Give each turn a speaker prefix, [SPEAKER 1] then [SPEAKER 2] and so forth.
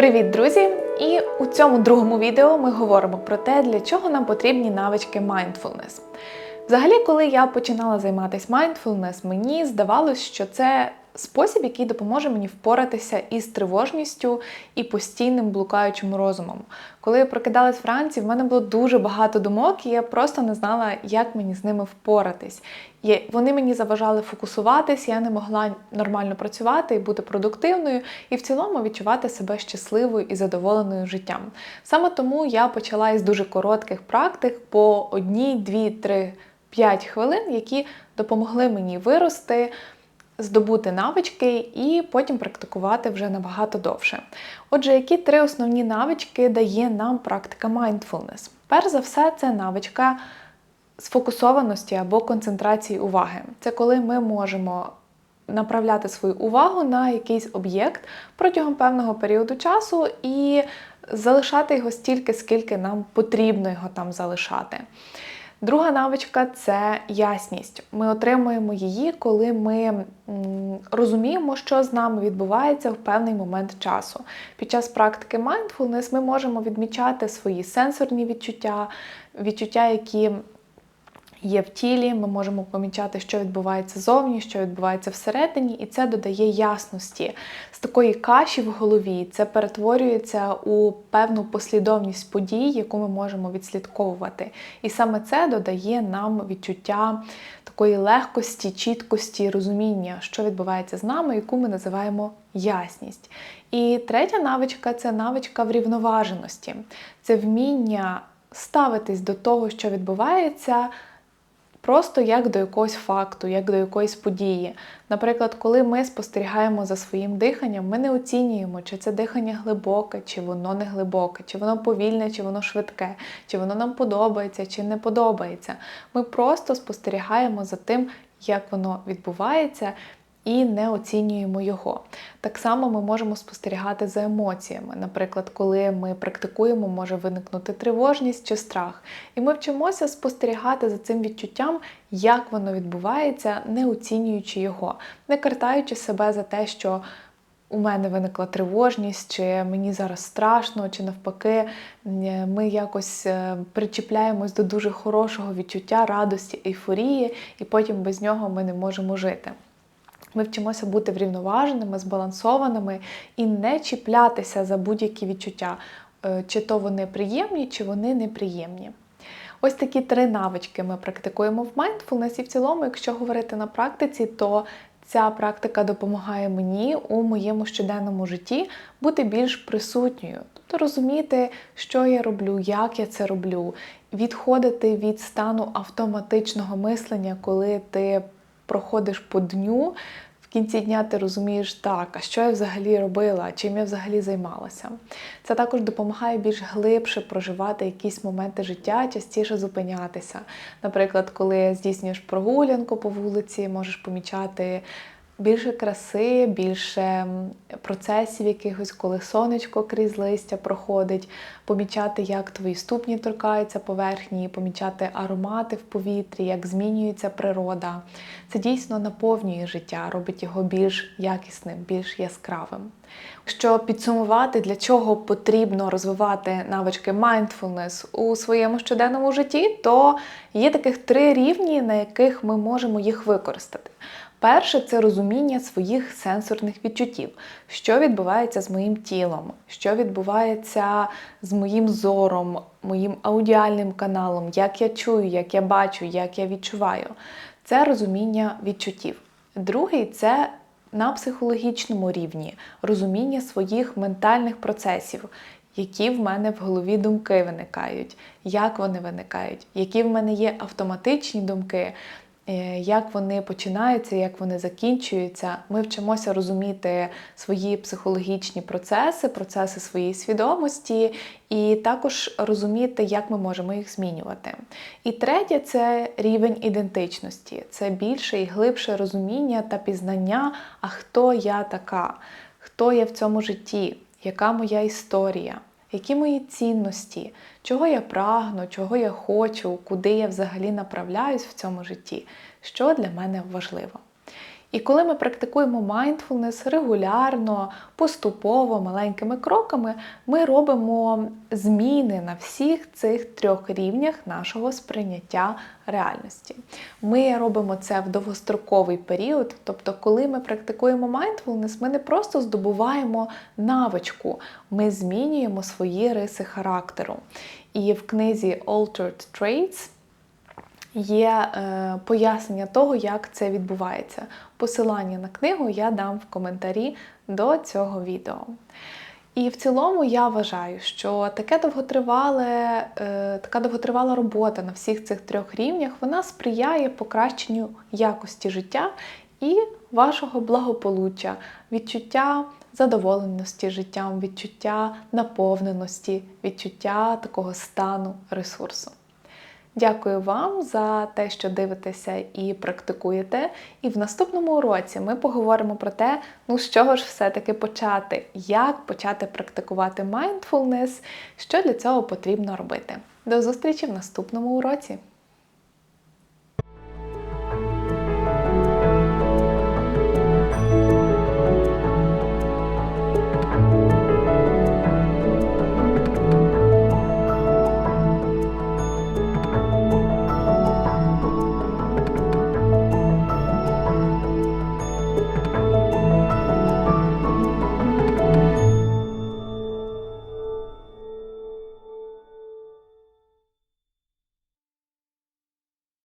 [SPEAKER 1] Привіт, друзі! І у цьому другому відео ми говоримо про те, для чого нам потрібні навички mindfulness. Взагалі, коли я починала займатися mindfulness, мені здавалось, що це спосіб, який допоможе мені впоратися із тривожністю і постійним блукаючим розумом. Коли я прокидалась вранці, в мене було дуже багато думок, і я просто не знала, як мені з ними впоратись. І вони мені заважали фокусуватись, я не могла нормально працювати і бути продуктивною, і в цілому відчувати себе щасливою і задоволеною життям. Саме тому я почала із дуже коротких практик по одній, дві, три, п'ять хвилин, які допомогли мені вирости здобути навички і потім практикувати вже набагато довше. Отже, які три основні навички дає нам практика mindfulness? Перш за все, це навичка сфокусованості або концентрації уваги. Це коли ми можемо направляти свою увагу на якийсь об'єкт протягом певного періоду часу і залишати його стільки, скільки нам потрібно його там залишати. Друга навичка це ясність. Ми отримуємо її, коли ми розуміємо, що з нами відбувається в певний момент часу. Під час практики mindfulness ми можемо відмічати свої сенсорні відчуття, відчуття, які є в тілі, ми можемо помічати, що відбувається зовні, що відбувається всередині, і це додає ясності. З такої каші в голові це перетворюється у певну послідовність подій, яку ми можемо відслідковувати. І саме це додає нам відчуття такої легкості, чіткості, розуміння, що відбувається з нами, яку ми називаємо ясність. І третя навичка це навичка врівноваженості. Це вміння ставитись до того, що відбувається. Просто як до якогось факту, як до якоїсь події. Наприклад, коли ми спостерігаємо за своїм диханням, ми не оцінюємо, чи це дихання глибоке, чи воно не глибоке, чи воно повільне, чи воно швидке, чи воно нам подобається, чи не подобається. Ми просто спостерігаємо за тим, як воно відбувається, і не оцінюємо його. Так само ми можемо спостерігати за емоціями. Наприклад, коли ми практикуємо, може виникнути тривожність чи страх. І ми вчимося спостерігати за цим відчуттям, як воно відбувається, не оцінюючи його, не картаючи себе за те, що. У мене виникла тривожність, чи мені зараз страшно, чи навпаки, ми якось е, причіпляємось до дуже хорошого відчуття, радості, ейфорії, і потім без нього ми не можемо жити. Ми вчимося бути врівноваженими, збалансованими і не чіплятися за будь-які відчуття, е, чи то вони приємні, чи вони неприємні. Ось такі три навички ми практикуємо в mindfulness. І в цілому, якщо говорити на практиці, то ця практика допомагає мені у моєму щоденному житті бути більш присутньою, тобто розуміти, що я роблю, як я це роблю, відходити від стану автоматичного мислення, коли ти проходиш по дню, в кінці дня ти розумієш, так, а що я взагалі робила, чим я взагалі займалася. Це також допомагає більш глибше проживати якісь моменти життя, частіше зупинятися. Наприклад, коли здійснюєш прогулянку по вулиці, можеш помічати більше краси, більше процесів якихось, коли сонечко крізь листя проходить, помічати, як твої ступні торкаються поверхні, помічати аромати в повітрі, як змінюється природа. Це дійсно наповнює життя, робить його більш якісним, більш яскравим. Щоб підсумувати, для чого потрібно розвивати навички mindfulness у своєму щоденному житті, то є таких три рівні, на яких ми можемо їх використати. Перше це розуміння своїх сенсорних відчуттів, що відбувається з моїм тілом, що відбувається з моїм зором, моїм аудіальним каналом, як я чую, як я бачу, як я відчуваю. Це розуміння відчуттів. Другий це на психологічному рівні розуміння своїх ментальних процесів. Які в мене в голові думки виникають, як вони виникають, які в мене є автоматичні думки, як вони починаються, як вони закінчуються. Ми вчимося розуміти свої психологічні процеси, процеси своєї свідомості, і також розуміти, як ми можемо їх змінювати. І третє це рівень ідентичності, це більше і глибше розуміння та пізнання, а хто я така, хто я в цьому житті, яка моя історія які мої цінності, чого я прагну, чого я хочу, куди я взагалі направляюсь в цьому житті, що для мене важливо. І коли ми практикуємо mindfulness регулярно, поступово, маленькими кроками, ми робимо зміни на всіх цих трьох рівнях нашого сприйняття реальності. Ми робимо це в довгостроковий період, тобто, коли ми практикуємо mindfulness, ми не просто здобуваємо навичку, ми змінюємо свої риси характеру. І в книзі Altered Traits є е, пояснення того, як це відбувається. Посилання на книгу я дам в коментарі до цього відео. І в цілому я вважаю, що таке довготривале, е, така довготривала робота на всіх цих трьох рівнях вона сприяє покращенню якості життя і вашого благополуччя, відчуття задоволеності життям, відчуття наповненості, відчуття такого стану ресурсу. Дякую вам за те, що дивитеся і практикуєте. І в наступному уроці ми поговоримо про те, ну з чого ж все-таки почати, як почати практикувати mindfulness, що для цього потрібно робити. До зустрічі в наступному уроці!